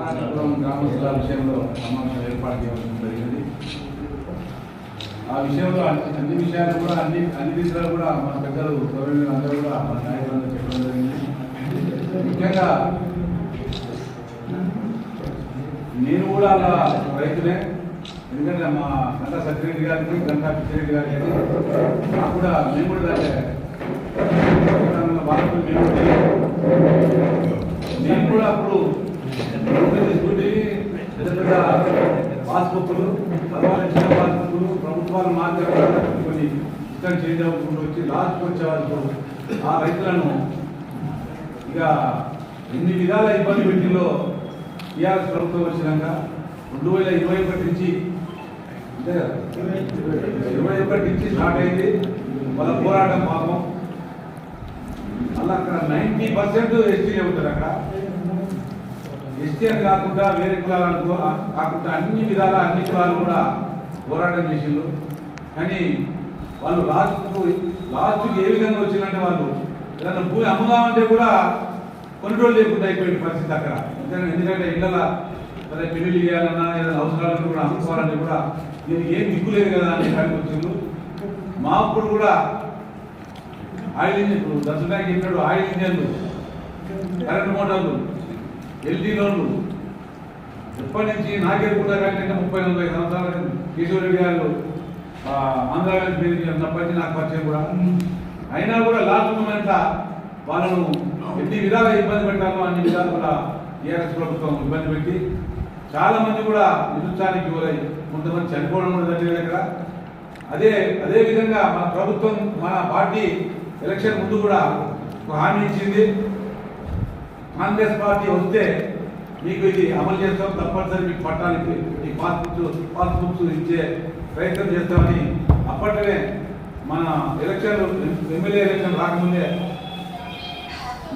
గ్రామస్తుల విషయంలో సమావేశం ఏర్పాటు చేయడం జరిగింది. ఆ విషయంలో అన్ని అన్ని విషయాలు కూడా అన్ని అన్ని దిశలు కూడా మన పెద్దలు గౌరవ అందరూ కూడా మన నాయకులందరూ చెప్పడం జరిగింది. ముఖ్యంగా నేను కూడా అలా రైతులే ఎందుకంటే మా గంట సత్యరెడ్డి గారికి గంట పిచ్చిరెడ్డి గారికి నాకు కూడా మేము కూడా దాంట్లో మేము కూడా నేను కూడా అప్పుడు పెద్ద పెద్ద పాస్బుక్లు తర్వాత చిన్న పాస్బుక్లు ప్రభుత్వాలు మార్కెట్ కొన్ని ఇష్టం చేంజ్ అవ్వకుండా వచ్చి లాస్ట్కి వచ్చే ఆ రైతులను ఇక ఎన్ని విధాల ఇబ్బంది పెట్టిందో టీఆర్ఎస్ ప్రభుత్వం వచ్చినాక రెండు వేల ఇరవై ఒకటి నుంచి ఇరవై ఒకటి నుంచి స్టార్ట్ అయింది. వాళ్ళ పోరాటం పాపం. అలా అక్కడ నైంటీ పర్సెంట్ ఎస్టీ ఉంటారు అక్కడ. ఎస్టీ అని కాకుండా వేరే కులాలను కాకుండా అన్ని విధాల అన్ని కులాలు కూడా పోరాటం చేసిండ్రు. కానీ వాళ్ళు లాస్ట్కు లాస్ట్కి ఏ విధంగా వచ్చిందంటే వాళ్ళు ఏదైనా భూమి అమ్ముదామంటే కూడా కొన్ని రోజులు లేకుండా అయిపోయిన పరిస్థితి అక్కడ. ఎందుకంటే ఎందుకంటే ఇళ్ళ సరే పెళ్ళి చేయాలన్నా ఏదైనా అవసరాలను కూడా అమ్ముకోవాలంటే కూడా దీనికి ఏం దిక్కు లేదు కదా అని కాడికి వచ్చిండ్రు. మా అప్పుడు కూడా ఆయిల్ ఇంజిన్ ఇప్పుడు దర్శనానికి చెప్పాడు ఆయిల్ ఇంజన్లు కరెంట్ మోటార్లు. ఎల్జీ లోన్లు ఎప్పటి నుంచి నాగేరుకుంటా కంటే ముప్పై నలభై సంవత్సరాల కిషోర్ రెడ్డి గారు ఆంధ్రప్రదేశ్ ఆంధ్ర నాకు పరిచయం కూడా. అయినా కూడా లాస్ట్ మూమెంట్ వాళ్ళను ఎన్ని విధాలుగా ఇబ్బంది పెట్టాలో అన్ని విధాలు కూడా టీఆర్ఎస్ ప్రభుత్వం ఇబ్బంది పెట్టి చాలా మంది కూడా నిరుత్సానికి గురై కొంతమంది చనిపోవడం కూడా జరిగేది ఇక్కడ అదే అదే విధంగా మన ప్రభుత్వం మన పార్టీ ఎలక్షన్ ముందు కూడా హామీ ఇచ్చింది. కాంగ్రెస్ పార్టీ వస్తే మీకు ఇది అమలు చేస్తాం తప్పనిసరి మీకు పట్టాలకి ఈ పాస్బుక్స్ పాస్బుక్స్ ఇచ్చే ప్రయత్నం చేస్తామని అప్పట్లోనే మన ఎలక్షన్ ఎమ్మెల్యే ఎలక్షన్ రాకముందే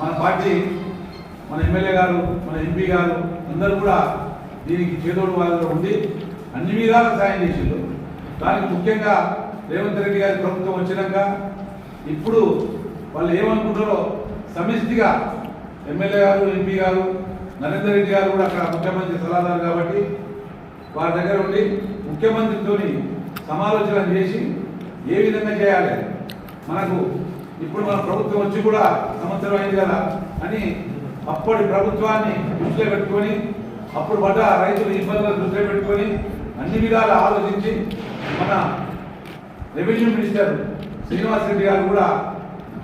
మన పార్టీ మన ఎమ్మెల్యే గారు మన ఎంపీ గారు అందరూ కూడా దీనికి చేదోడు వాళ్ళలో ఉండి అన్ని విధాల సాయం చేసిండ్రు. దానికి ముఖ్యంగా రేవంత్ రెడ్డి గారి ప్రభుత్వం వచ్చినాక ఇప్పుడు వాళ్ళు ఏమనుకుంటారో సమిష్టిగా ఎమ్మెల్యే గారు ఎంపీ గారు నరేందర్ రెడ్డి గారు కూడా అక్కడ ముఖ్యమంత్రి సలహాదారు కాబట్టి వారి దగ్గర ఉండి ముఖ్యమంత్రితోని సమాలోచన చేసి ఏ విధంగా చేయాలి? మనకు ఇప్పుడు మన ప్రభుత్వం వచ్చి కూడా సంవత్సరం అయింది కదా అని అప్పటి ప్రభుత్వాన్ని దృష్టిలో పెట్టుకొని అప్పుడు పడ్డ రైతుల ఇబ్బందులను దృష్టిలో పెట్టుకొని అన్ని విధాలు ఆలోచించి మన రెవెన్యూ మినిస్టర్ శ్రీనివాస్ రెడ్డి గారు కూడా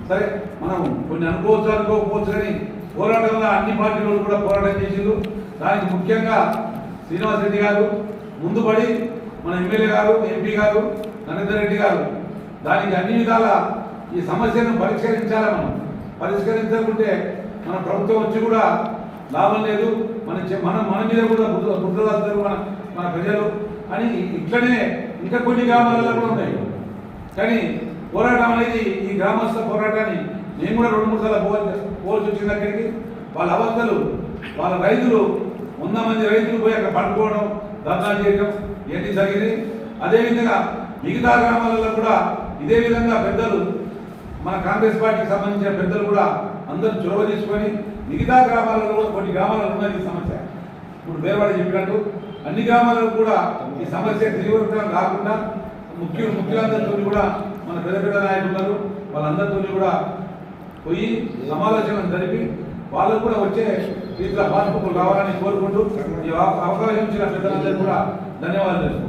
సరే మనం కొన్ని అనుకోవచ్చు అనుకోకపోవచ్చు కానీ పోరాటంలో అన్ని పార్టీలు కూడా పోరాటం చేసిండ్రు. దానికి ముఖ్యంగా శ్రీనివాస్ రెడ్డి గారు ముందుపడి మన ఎమ్మెల్యే గారు ఎంపీ గారు నరేందర్ రెడ్డి గారు. దానికి అన్ని విధాల ఈ సమస్యను పరిష్కరించాలి మనం? పరిష్కరించకుంటే మన ప్రభుత్వం వచ్చి కూడా లాభం లేదు. మన చె- మన మన మీద కూడా బుద్ధ మన మన ప్రజలు. అని ఇట్లనే ఇంకా కొన్ని గ్రామాలలో కూడా ఉన్నాయి. కానీ పోరాటం అనేది ఈ గ్రామస్థ పోరాటాన్ని నేను కూడా రెండు మూడు సార్లు పోల్ పోవాల్సి వచ్చిన అక్కడికి. వాళ్ళ అవస్థలు వాళ్ళ రైతులు వంద మంది రైతులు పోయి అక్కడ పట్టుకోవడం ధర్నాలు చేయడం ఇవన్నీ జరిగింది? అదేవిధంగా మిగతా గ్రామాలలో కూడా ఇదే విధంగా పెద్దలు మన కాంగ్రెస్ పార్టీకి సంబంధించిన పెద్దలు కూడా అందరూ చొరవ తీసుకొని మిగతా గ్రామాలలో కూడా కొన్ని గ్రామాలలో ఉన్నది ఈ సమస్య. ఇప్పుడు వేరేవాడు చెప్పినట్టు అన్ని గ్రామాలలో కూడా ఈ సమస్య తీవ్రతరం కాకుండా ముఖ్య ముఖ్యులందరితో కూడా మన పెద్ద పెద్ద నాయకులు ఉన్నారు. వాళ్ళందరితో కూడా పోయి సమాలోచన జరిపి వాళ్ళకు కూడా వచ్చే ఇట్లా పాస్బుక్లు రావాలని కోరుకుంటూ ఈ అవకాశం ఇచ్చిన పెద్దలందరూ కూడా ధన్యవాదాలు